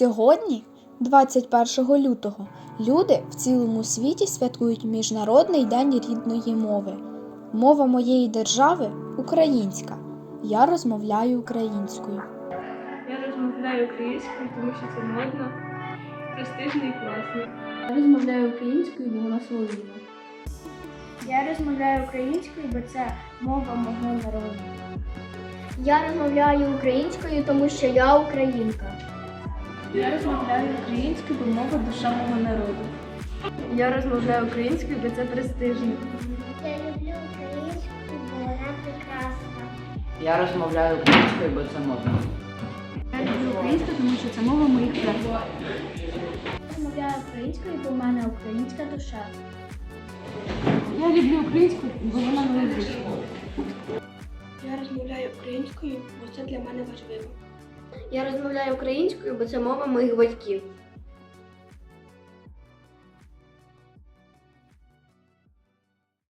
Сьогодні, 21 лютого, люди в цілому світі святкують Міжнародний день рідної мови. Мова моєї держави українська. Я розмовляю українською. Я розмовляю українською, тому що це модно, престижно і класно. Я розмовляю українською, бо вона солов'їна. Я розмовляю українською, бо це мова мого народу. Я розмовляю українською, тому що я українка. Я розмовляю українською, бо мова душа мого народу. Я розмовляю українською, бо це престижно. Я люблю українську, бо вона прекрасна. Я розмовляю українською, бо це модно. Я люблю українську, тому що це мова моїх предків. Я розмовляю українською, бо в мене українська душа. Я люблю українську, бо вона незвична. Я розмовляю українською, бо це для мене важливо. Я розмовляю українською, бо це мова моїх батьків.